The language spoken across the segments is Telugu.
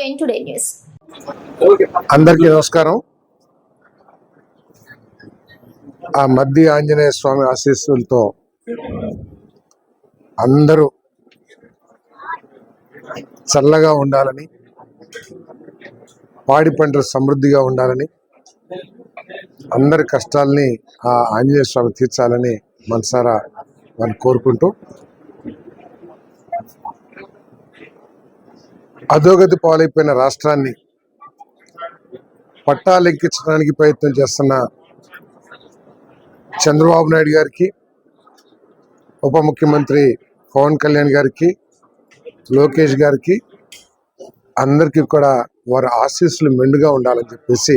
ఎన్ టుడే న్యూస్ అందరికీ నమస్కారం. ఆ మధ్య ఆంజనేయ స్వామి ఆశీస్సులతో అందరూ చల్లగా ఉండాలని పాడి పంటలు సమృద్ధిగా ఉండాలని అందరి కష్టాలని ఆ ఆంజనేయ స్వామి తీర్చాలని మనసారా వారిని కోరుకుంటూ అధోగతి పాలైపోయిన రాష్ట్రాన్ని పట్టాలెక్కించడానికి ప్రయత్నం చేస్తున్న చంద్రబాబు నాయుడు గారికి ఉప ముఖ్యమంత్రి పవన్ కళ్యాణ్ గారికి లోకేష్ గారికి అందరికీ కూడా వారి ఆశీస్సులు మెండుగా ఉండాలని చెప్పేసి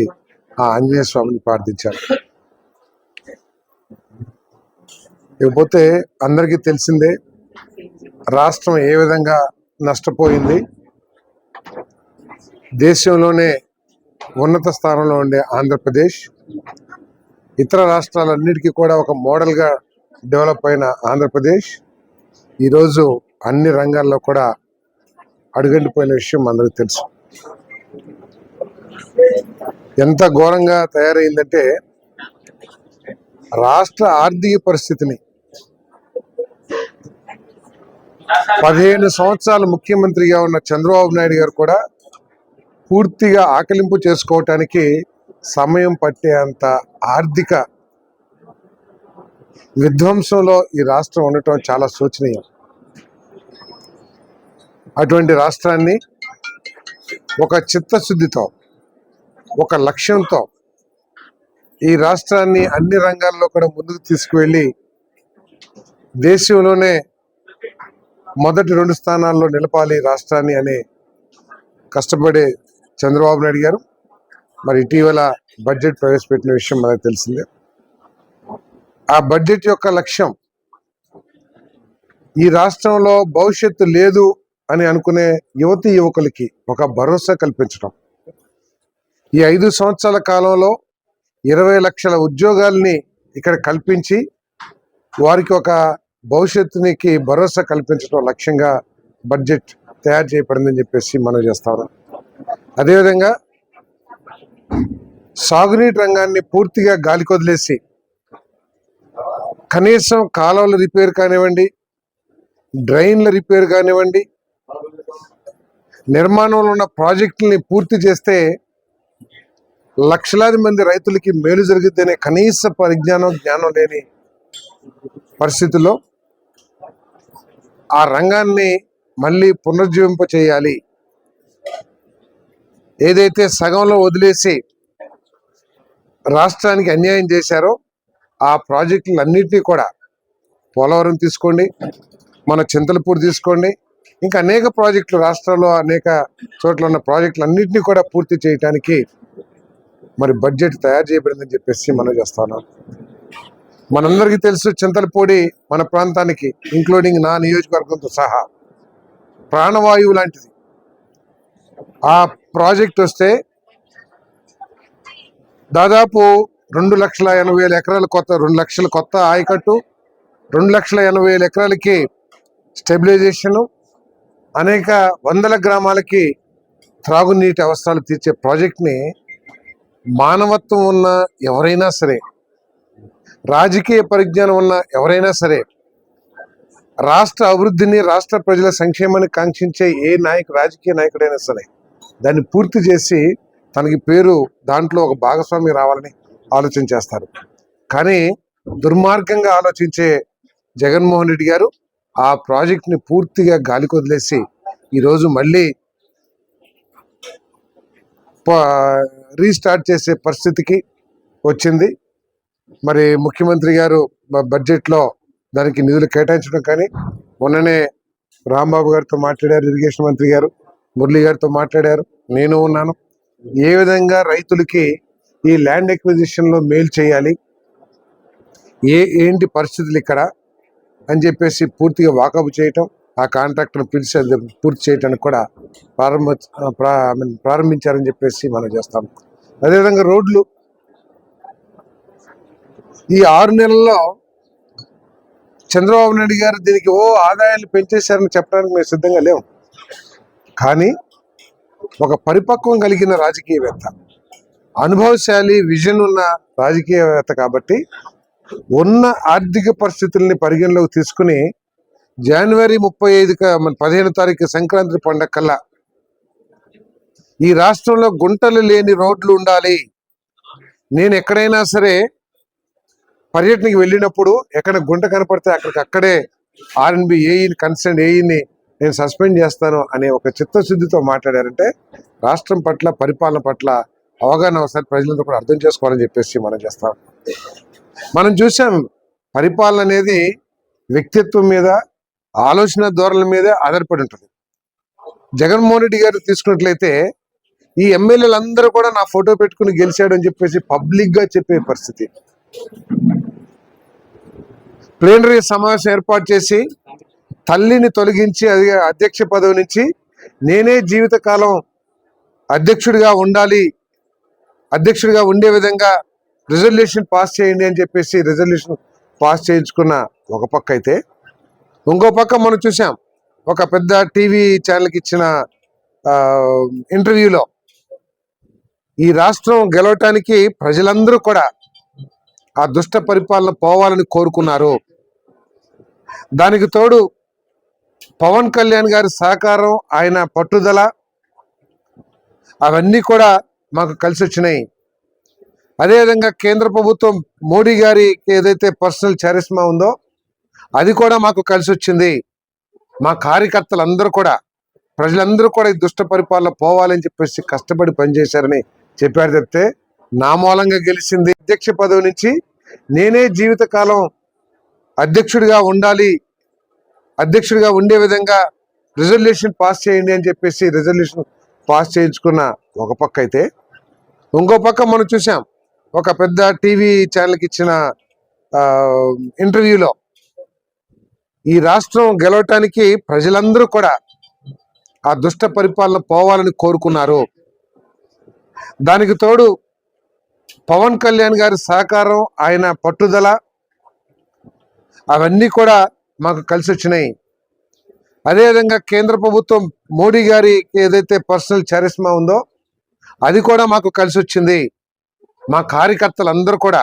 ఆ ఆంజనేయ స్వామిని ప్రార్థించారు. ఇకపోతే అందరికీ తెలిసిందే రాష్ట్రం ఏ విధంగా నష్టపోయింది దేశంలోనే ఉన్నత స్థానంలో ఉండే ఆంధ్రప్రదేశ్ ఇతర రాష్ట్రాలన్నిటికీ కూడా ఒక మోడల్గా డెవలప్ అయిన ఆంధ్రప్రదేశ్. ఈరోజు అన్ని రంగాల్లో కూడా అడుగంటిపోయిన విషయం అందరికీ తెలుసు. ఎంత ఘోరంగా తయారైందంటే రాష్ట్ర ఆర్థిక పరిస్థితిని పదిహేను సంవత్సరాలు ముఖ్యమంత్రిగా ఉన్న చంద్రబాబు నాయుడు గారు కూడా పూర్తిగా ఆకలింపు చేసుకోవటానికి సమయం పట్టేంత ఆర్థిక విధ్వంసంలో ఈ రాష్ట్రం ఉండటం చాలా శోచనీయం. అటువంటి రాష్ట్రాన్ని ఒక చిత్తశుద్ధితో ఒక లక్ష్యంతో ఈ రాష్ట్రాన్ని అన్ని రంగాల్లో కూడా ముందుకు తీసుకువెళ్ళి దేశంలోనే మొదటి రెండు స్థానాల్లో నిలపాలి రాష్ట్రాన్ని అనే కష్టపడే చంద్రబాబు నాయుడు గారు. మరి ఇటీవల బడ్జెట్ ప్రవేశపెట్టిన విషయం మనకు తెలిసిందే. ఆ బడ్జెట్ యొక్క లక్ష్యం ఈ రాష్ట్రంలో భవిష్యత్తు లేదు అని అనుకునే యువతి యువకులకి ఒక భరోసా కల్పించడం. ఈ ఐదు సంవత్సరాల కాలంలో ఇరవై లక్షల ఉద్యోగాల్ని ఇక్కడ కల్పించి వారికి ఒక భవిష్యత్తునికి భరోసా కల్పించడం లక్ష్యంగా బడ్జెట్ తయారు చేయబడిందని చెప్పేసి మనం చేస్తా ఉన్నాం. అదేవిధంగా సాగునీటి రంగాన్ని పూర్తిగా గాలి కొదిలేసి కనీసం కాలువల రిపేర్ కానివ్వండి డ్రైన్ల రిపేర్ కానివ్వండి నిర్మాణంలో ఉన్న ప్రాజెక్టుల్ని పూర్తి చేస్తే లక్షలాది మంది రైతులకి మేలు జరుగుతుందనే కనీస పరిజ్ఞానం జ్ఞానం లేని పరిస్థితుల్లో ఆ రంగాన్ని మళ్ళీ పునర్జీవింప చేయాలి ఏదైతే సగంలో వదిలేసి రాష్ట్రానికి అన్యాయం చేశారో ఆ ప్రాజెక్టులన్నింటినీ కూడా పోలవరం తీసుకోండి మన చింతలపూర్ తీసుకోండి ఇంకా అనేక ప్రాజెక్టులు రాష్ట్రంలో అనేక చోట్ల ఉన్న ప్రాజెక్టులు అన్నింటినీ కూడా పూర్తి చేయడానికి మరి బడ్జెట్ తయారు చేయబడిందని చెప్పేసి మనం చేస్తున్నాం మనందరికీ తెలుసు చింతలపూడి మన ప్రాంతానికి ఇంక్లూడింగ్ నా నియోజకవర్గంతో సహా ప్రాణవాయువు లాంటిది. ఆ ప్రాజెక్ట్ వస్తే దాదాపు రెండు లక్షల ఎనభై వేల ఎకరాల కొత్త రెండు లక్షల కొత్త ఆయకట్టు రెండు లక్షల ఎనభై వేల ఎకరాలకి స్టెబిలైజేషను అనేక వందల గ్రామాలకి త్రాగునీటి అవసరాలు తీర్చే ప్రాజెక్ట్ని మానవత్వం ఉన్న ఎవరైనా సరే రాజకీయ పరిజ్ఞానం ఉన్న ఎవరైనా సరే రాష్ట్ర అభివృద్ధిని రాష్ట్ర ప్రజల సంక్షేమాన్ని కాంక్షించే ఏ నాయకు రాజకీయ నాయకుడైనా సరే దాన్ని పూర్తి చేసి తనకి పేరు దాంట్లో ఒక భాగస్వామి రావాలని ఆలోచన చేస్తారు. కానీ దుర్మార్గంగా ఆలోచించే జగన్మోహన్ రెడ్డి గారు ఆ ప్రాజెక్ట్ని పూర్తిగా గాలి వదిలేసి ఈరోజు మళ్ళీ ప- రీస్టార్ట్ చేసే పరిస్థితికి వచ్చింది. మరి ముఖ్యమంత్రి గారు బడ్జెట్లో దానికి నిధులు కేటాయించడం కానీ మొన్ననే రాంబాబు గారితో మాట్లాడారు ఇరిగేషన్ మంత్రి గారు. మురళి గారితో మాట్లాడారు. నేను ఉన్నాను. ఏ విధంగా రైతులకి ఈ ల్యాండ్ ఎక్విజిషన్లో మేలు చేయాలి? ఏ ఏంటి పరిస్థితులు ఇక్కడ? అని చెప్పేసి పూర్తిగా వాకప్ చేయటం ఆ కాంట్రాక్టర్ పిలిచి అది పూర్తి చేయడానికి కూడా ప్రారంభ ప్రా- ప్రారంభించారని చెప్పేసి మనం చేస్తాం. అదేవిధంగా రోడ్లు. ఈ ఆరు నెలల్లో చంద్రబాబు నాయుడు గారు దీనికి ఓ ఆదాయాలు పెంచేశారని చెప్పడానికి మేము సిద్ధంగా లేము. కానీ ఒక పరిపక్వం కలిగిన రాజకీయవేత్త. అనుభవశాలి విజన్ ఉన్న రాజకీయవేత్త కాబట్టి ఉన్న ఆర్థిక పరిస్థితుల్ని పరిగణలోకి తీసుకుని జనవరి ముప్పై ఐదు పదిహేను తారీఖు సంక్రాంతి పండగ కల్లా ఈ రాష్ట్రంలో గుంటలు లేని రోడ్లు ఉండాలి. నేను ఎక్కడైనా సరే పర్యటనకి వెళ్ళినప్పుడు ఎక్కడ గుంట కనపడితే అక్కడికి అక్కడే ఆర్ఎన్బి ఏఈని కన్సర్న్ ఏఈని నేను సస్పెండ్ చేస్తాను అనే ఒక చిత్తశుద్ధితో మాట్లాడారంటే రాష్ట్రం పట్ల పరిపాలన పట్ల అవగాహన ఒకసారి ప్రజలంతా కూడా అర్థం చేసుకోవాలని చెప్పేసి మనం చేస్తాం మనం చూసాం పరిపాలన అనేది వ్యక్తిత్వం మీద ఆలోచన ధోరణుల మీద ఆధారపడి ఉంటుంది. జగన్మోహన్ రెడ్డి గారు తీసుకున్నట్లయితే ఈ ఎమ్మెల్యేలందరూ కూడా నా ఫోటో పెట్టుకుని గెలిచాడు అని చెప్పేసి పబ్లిక్గా చెప్పే పరిస్థితి. ప్లేనరీ సమావేశం ఏర్పాటు చేసి తల్లిని తొలగించి అది అధ్యక్ష పదవి నుంచి నేనే జీవితకాలం అధ్యక్షుడిగా ఉండాలి అధ్యక్షుడిగా ఉండే విధంగా రిజల్యూషన్ పాస్ చేయండి అని చెప్పేసి రిజల్యూషన్ పాస్ చేయించుకున్న ఒక పక్క అయితే ఇంకో పక్క మనం చూసాం. ఒక పెద్ద టీవీ ఛానల్కి ఇచ్చిన ఇంటర్వ్యూలో ఈ రాష్ట్రం గెలవటానికి ప్రజలందరూ కూడా ఆ దుష్ట పరిపాలన పోవాలని కోరుకున్నారు. దానికి తోడు పవన్ కళ్యాణ్ గారి సహకారం ఆయన పట్టుదల అవన్నీ కూడా మాకు కలిసి వచ్చినాయి. అదేవిధంగా కేంద్ర ప్రభుత్వం మోడీ గారికి ఏదైతే పర్సనల్ చారిస్మా ఉందో అది కూడా మాకు కలిసి వచ్చింది. మా కార్యకర్తలందరూ కూడా ప్రజలందరూ కూడా ఈ దుష్ట పరిపాలన పోవాలని చెప్పేసి కష్టపడి పనిచేశారని చెప్పారు చెప్తే నా మూలంగా గెలిచింది అధ్యక్ష పదవి నుంచి నేనే జీవితకాలం అధ్యక్షుడిగా ఉండాలి అధ్యక్షుడిగా ఉండే విధంగా రిజల్యూషన్ పాస్ చేయండి అని చెప్పేసి రిజల్యూషన్ పాస్ చేయించుకున్న ఒక పక్క అయితే ఇంకో పక్క మనం చూసాం. ఒక పెద్ద టీవీ ఛానల్కి ఇచ్చిన ఇంటర్వ్యూలో ఈ రాష్ట్రం గెలవటానికి ప్రజలందరూ కూడా ఆ దుష్ట పరిపాలన పోవాలని కోరుకున్నారు. దానికి తోడు పవన్ కళ్యాణ్ గారి సహకారం ఆయన పట్టుదల అవన్నీ కూడా మాకు కలిసి వచ్చినాయి అదేవిధంగా కేంద్ర ప్రభుత్వం మోడీ గారికి ఏదైతే పర్సనల్ చారిస్మా ఉందో అది కూడా మాకు కలిసి వచ్చింది మా కార్యకర్తలు అందరూ కూడా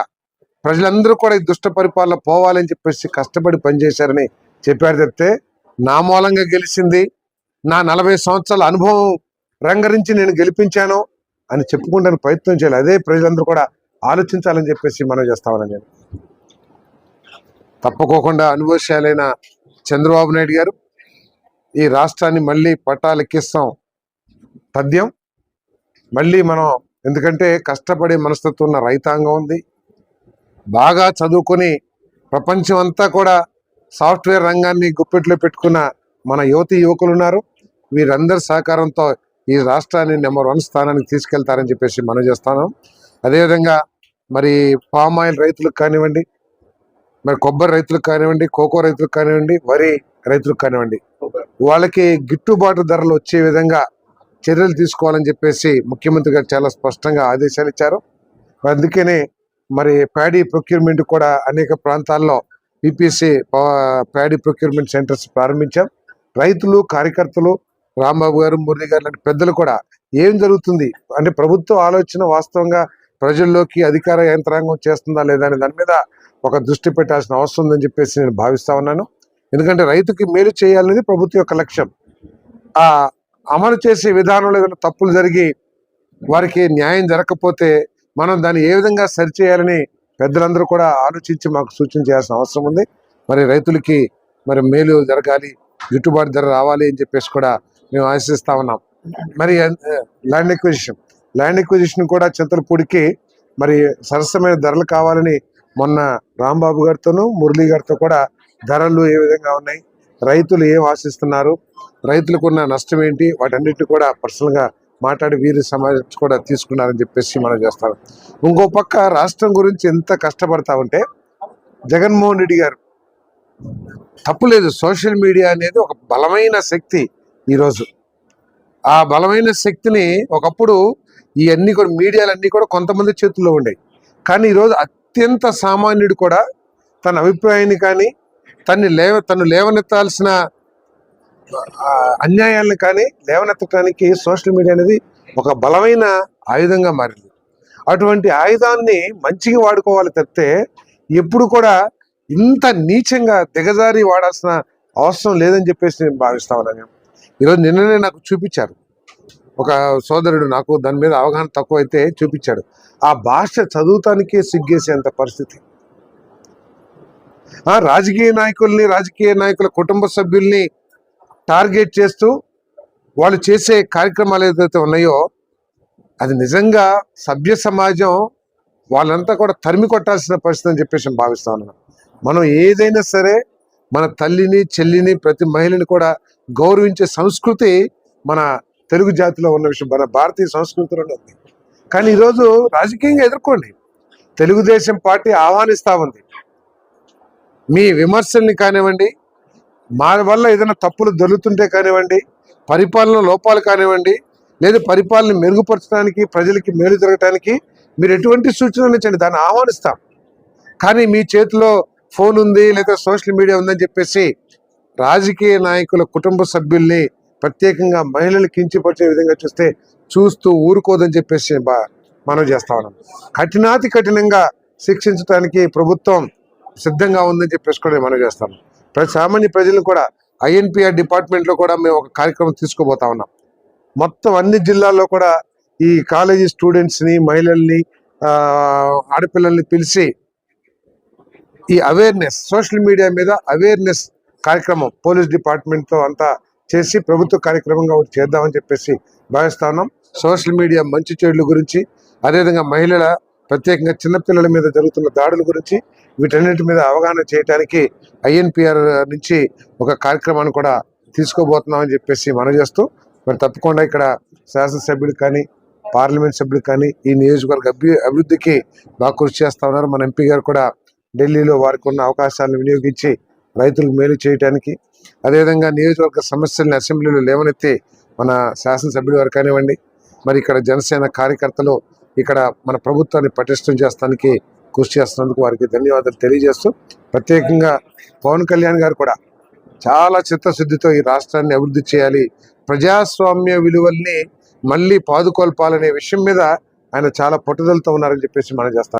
ప్రజలందరూ కూడా ఈ దుష్ట పరిపాలన పోవాలని చెప్పేసి కష్టపడి పనిచేశారని చెప్పారు చెప్తే నా మూలంగా గెలిచింది నా నలభై సంవత్సరాల అనుభవం రంగరించి నేను గెలిపించాను అని చెప్పుకుంటాను ప్రయత్నం చేయాలి. అదే ప్రజలందరూ కూడా ఆలోచించాలని చెప్పేసి మనం చేస్తామని నేను. తప్పకోకుండా అనుభవశాలైన చంద్రబాబు నాయుడు గారు ఈ రాష్ట్రాన్ని మళ్ళీ పట్టాలెక్కిస్తాం తథ్యం. మళ్ళీ మనం ఎందుకంటే కష్టపడే మనస్తత్వం ఉన్న రైతాంగం ఉంది. బాగా చదువుకొని ప్రపంచం అంతా కూడా సాఫ్ట్వేర్ రంగాన్ని గుప్పెట్లో పెట్టుకున్న మన యువతి యువకులు ఉన్నారు. వీరందరి సహకారంతో ఈ రాష్ట్రాన్ని నెంబర్ వన్ స్థానానికి తీసుకెళ్తారని చెప్పేసి మనం చేస్తాను అదేవిధంగా మరి పామ్ ఆయిల్ రైతులకు కానివ్వండి మరి కొబ్బరి రైతులకు కానివ్వండి కోకో రైతులకు కానివ్వండి వరి రైతులకు కానివ్వండి వాళ్ళకి గిట్టుబాటు ధరలు వచ్చే విధంగా చర్యలు తీసుకోవాలని చెప్పేసి ముఖ్యమంత్రి గారు చాలా స్పష్టంగా ఆదేశాలు ఇచ్చారు. అందుకనే మరి ప్యాడీ ప్రొక్యూర్మెంట్ కూడా అనేక ప్రాంతాల్లో పిపిసి ప్యాడీ ప్రొక్యూర్మెంట్ సెంటర్స్ ప్రారంభించాం. రైతులు కార్యకర్తలు రాంబాబు గారు మురళి గారు లాంటి పెద్దలు కూడా ఏం జరుగుతుంది? అంటే ప్రభుత్వ ఆలోచన వాస్తవంగా ప్రజల్లోకి అధికార యంత్రాంగం చేస్తుందా లేదా అనే దాని మీద ఒక దృష్టి పెట్టాల్సిన అవసరం ఉందని చెప్పేసి నేను భావిస్తా ఉన్నాను. ఎందుకంటే రైతుకి మేలు చేయాలనేది ప్రభుత్వం యొక్క లక్ష్యం. ఆ అమలు చేసే విధానంలో ఏదైనా తప్పులు జరిగి వారికి న్యాయం జరగకపోతే మనం దాన్ని ఏ విధంగా సరిచేయాలని పెద్దలందరూ కూడా ఆలోచించి మాకు సూచన చేయాల్సిన అవసరం ఉంది. మరి రైతులకి మరి మేలు జరగాలి గిట్టుబాటు ధర రావాలి అని చెప్పేసి కూడా మేము ఆశిస్తా ఉన్నాం. మరి ల్యాండ్ ఎక్విజిషన్ ల్యాండ్ ఎక్విజిషన్ కూడా చింతలపూడికి మరి సరసమైన ధరలు కావాలని మొన్న రాంబాబు గారితోనూ మురళీ గారితో కూడా ధరలు ఏ విధంగా ఉన్నాయి రైతులు ఏం ఆశిస్తున్నారు రైతులకు ఉన్న నష్టం ఏంటి వాటన్నిటి కూడా పర్సనల్గా మాట్లాడి వీరి సమాజం కూడా తీసుకున్నారని చెప్పేసి మనం చేస్తాం. ఇంకో పక్క రాష్ట్రం గురించి ఎంత కష్టపడతా ఉంటే జగన్మోహన్ రెడ్డి గారు తప్పులేదు సోషల్ మీడియా అనేది ఒక బలమైన శక్తి ఈరోజు. ఆ బలమైన శక్తిని ఒకప్పుడు ఇవన్నీ కూడా మీడియాలన్నీ కూడా కొంతమంది చేతుల్లో ఉండేవి కానీ ఈరోజు అత్యంత సామాన్యుడు కూడా తన అభిప్రాయాన్ని కానీ తన్ని లేవ తను లేవనెత్తాల్సిన అన్యాయాలను కానీ లేవనెత్తడానికి సోషల్ మీడియా అనేది ఒక బలమైన ఆయుధంగా మారింది. అటువంటి ఆయుధాన్ని మంచిగా వాడుకోవాలి తప్పితే ఎప్పుడు కూడా ఇంత నీచంగా దిగజారి వాడాల్సిన అవసరం లేదని చెప్పేసి నేను భావిస్తా ఉన్నాను. ఈరోజు నిన్ననే నాకు చూపించారు. ఒక సోదరుడు నాకు దాని మీద అవగాహన తక్కువ అయితే చూపించాడు. ఆ భాష చదువుతానికే సిగ్గేసేంత పరిస్థితి. ఆ రాజకీయ నాయకుల్ని రాజకీయ నాయకుల కుటుంబ సభ్యుల్ని టార్గెట్ చేస్తూ వాళ్ళు చేసే కార్యక్రమాలు ఏదైతే ఉన్నాయో అది నిజంగా సభ్య సమాజం వాళ్ళంతా కూడా తరిమి కొట్టాల్సిన పరిస్థితి అని చెప్పేసి నేను భావిస్తా ఉన్నాను. మనం ఏదైనా సరే మన తల్లిని చెల్లిని ప్రతి మహిళని కూడా గౌరవించే సంస్కృతి మన తెలుగు జాతిలో ఉన్న విషయం మన భారతీయ సంస్కృతిలోనే ఉంది. కానీ ఈరోజు రాజకీయంగా ఎదుర్కోండి. తెలుగుదేశం పార్టీ ఆహ్వానిస్తా ఉంది. మీ విమర్శల్ని కానివ్వండి మా వల్ల ఏదైనా తప్పులు దొరుకుతుంటే కానివ్వండి పరిపాలన లోపాలు కానివ్వండి లేదా పరిపాలన మెరుగుపరచడానికి ప్రజలకి మేలు జరగటానికి మీరు ఎటువంటి సూచనలు ఇచ్చండి దాన్ని ఆహ్వానిస్తాం. కానీ మీ చేతిలో ఫోన్ ఉంది లేదా సోషల్ మీడియా ఉందని చెప్పేసి రాజకీయ నాయకుల కుటుంబ సభ్యుల్ని ప్రత్యేకంగా మహిళలు కించిపరిచే విధంగా చూస్తే చూస్తూ ఊరుకోదని చెప్పేసి బా- మనం చేస్తా ఉన్నాం. కఠినాతి కఠినంగా శిక్షించడానికి ప్రభుత్వం సిద్ధంగా ఉందని చెప్పేసి కూడా మనం చేస్తాం ప్రతి సామాన్య ప్రజలను కూడా ఐఎన్పిఆర్ డిపార్ట్మెంట్లో కూడా మేము ఒక కార్యక్రమం తీసుకోబోతా ఉన్నాం. మొత్తం అన్ని జిల్లాల్లో కూడా ఈ కాలేజీ స్టూడెంట్స్ని మహిళల్ని ఆడపిల్లల్ని పిలిచి ఈ అవేర్నెస్ సోషల్ మీడియా మీద అవేర్నెస్ కార్యక్రమం పోలీస్ డిపార్ట్మెంట్తో అంతా చేసి ప్రభుత్వ కార్యక్రమంగా ఒకటి చేద్దామని చెప్పేసి భావిస్తున్నాం సోషల్ మీడియా మంచి చెడుల గురించి అదేవిధంగా మహిళల ప్రత్యేకంగా చిన్నపిల్లల మీద జరుగుతున్న దాడుల గురించి వీటన్నిటి మీద అవగాహన చేయడానికి ఐఎన్పిఆర్ నుంచి ఒక కార్యక్రమాన్ని కూడా తీసుకోబోతున్నామని చెప్పేసి మనం చేస్తూ మరి తప్పకుండా ఇక్కడ శాసనసభ్యులు కానీ పార్లమెంట్ సభ్యులు కానీ ఈ నియోజకవర్గ అభి అభివృద్ధికి బాగా కృషి చేస్తా ఉన్నారు. మన ఎంపీ గారు కూడా ఢిల్లీలో వారికి ఉన్న అవకాశాలను వినియోగించి రైతులకు మేలు చేయడానికి అదేవిధంగా నియోజకవర్గ సమస్యలను అసెంబ్లీలో లేవనెత్తి మన శాసనసభ్యుల వారు కానివ్వండి మరి ఇక్కడ జనసేన కార్యకర్తలు ఇక్కడ మన ప్రభుత్వాన్ని పటిష్టం చేస్తానికి కృషి చేస్తున్నందుకు వారికి ధన్యవాదాలు తెలియజేస్తూ ప్రత్యేకంగా పవన్ కళ్యాణ్ గారు కూడా చాలా చిత్తశుద్ధితో ఈ రాష్ట్రాన్ని అభివృద్ధి చేయాలి ప్రజాస్వామ్య విలువల్ని మళ్ళీ పాదుకొల్పాలనే విషయం మీద ఆయన చాలా పట్టుదలతో ఉన్నారని చెప్పేసి మనం చేస్తాం.